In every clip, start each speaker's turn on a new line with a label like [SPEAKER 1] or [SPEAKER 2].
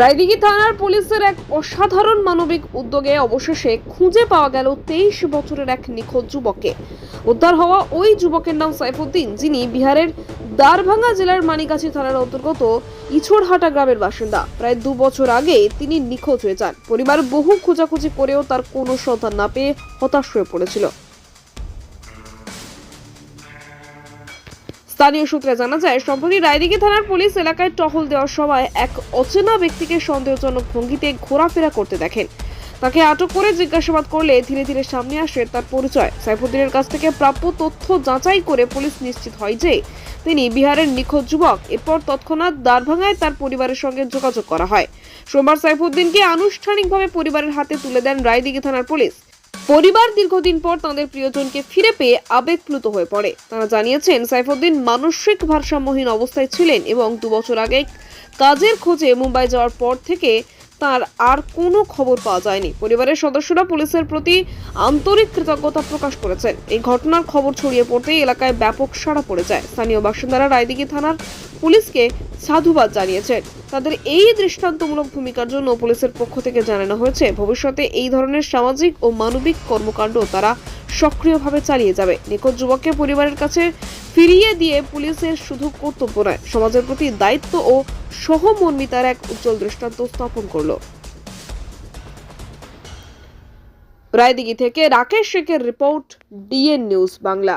[SPEAKER 1] রায়দিঘি থানার পুলিশের এক অসাধারণ মানবিক উদ্যোগে অবশেষে খুঁজে পাওয়া গেল তেইশ বছরের এক নিখোঁজ যুবককে। উদ্ধার হওয়া ওই যুবকের নাম সাইফুদ্দিন, যিনি বিহারের দারভাঙ্গা জেলার মানিকাছি থানার অন্তর্গত ইছড়হাটা গ্রামের বাসিন্দা। প্রায় দু বছর আগে তিনি নিখোঁজ হয়ে যান। পরিবার বহু খোঁজাখুঁজি করেও তার কোনো সন্ধান না পেয়ে হতাশ হয়ে পড়েছিল। স্থানীয় সূত্রে জানা যায়, সম্প্রতি রায়দিঘি থানার পুলিশ এলাকায় টহল দেওয়ার সময় এক অচেনা ব্যক্তিকে সন্দেহজনক ভঙ্গিতে ঘোরাফেরা করতে দেখেন। তাকে আটক করে জিজ্ঞাসাবাদ করলে ধীরে ধীরে সামনে আসে তার পরিচয়। সাইফুদ্দিনের কাছ থেকে প্রাপ্য তথ্য যাচাই করে পুলিশ নিশ্চিত হয় যে তিনি বিহারের নিখোঁজ যুবক। এরপর তৎক্ষণাৎ দারভাঙ্গায় তার পরিবারের সঙ্গে যোগাযোগ করা হয়। সোমবার সাইফুদ্দিনকে আনুষ্ঠানিকভাবে পরিবারের হাতে তুলে দেন রায়দিঘি থানার পুলিশ। পরিবার দীর্ঘদিন পর তাদের প্রিয়জনকে ফিরে পেয়ে আবেগপ্লুত হয়ে পড়ে। তারা জানিয়েছেন, সাইফুদ্দিন মানসিক ভারসাম্যহীন অবস্থায় ছিলেন এবং দু বছর আগে কাজের খোঁজে মুম্বাই যাওয়ার পর থেকে তার আর কোনো খবর পাওয়া যায়নি। পরিবারের সদস্যরা পুলিশের প্রতি আন্তরিক কৃতজ্ঞতা প্রকাশ করেছেন। এই ঘটনার খবর ছড়িয়ে পড়তেই এলাকায় ব্যাপক সাড়া পড়ে যায়। স্থানীয় বাসিন্দারা রায়দিঘি থানার পুলিশকে সাধুবাদ জানিয়েছেন তাদের এই দৃষ্টান্তমূলক ভূমিকার জন্য পুলিশের পক্ষ থেকে জানানো হয়েছে, ভবিষ্যতে এই ধরনের সামাজিক ও মানবিক কর্মকাণ্ড তারা সক্রিয়ভাবে চালিয়ে যাবে। নিখোঁজ যুবককে পরিবারের কাছে ফিরিয়ে দিয়ে পুলিশের শুধু কর্তব্য নয়, সমাজের প্রতি দায়িত্ব ও সহমর্মিতার এক উজ্জ্বল দৃষ্টান্ত স্থাপন করল। রায়দিঘি থেকে রাকেশ শেখের রিপোর্ট, ডিএন নিউজ বাংলা।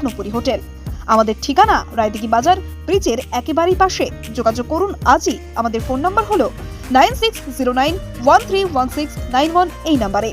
[SPEAKER 2] স্বপ্নপুরী হোটেল। আমাদের ঠিকানা রায়দিঘি বাজার, ব্রিজের একেবারেই পাশে। যোগাযোগ করুন আজই। আমাদের ফোন নম্বর হলো nine six zero nine one three one six nine one এই নাম্বারে।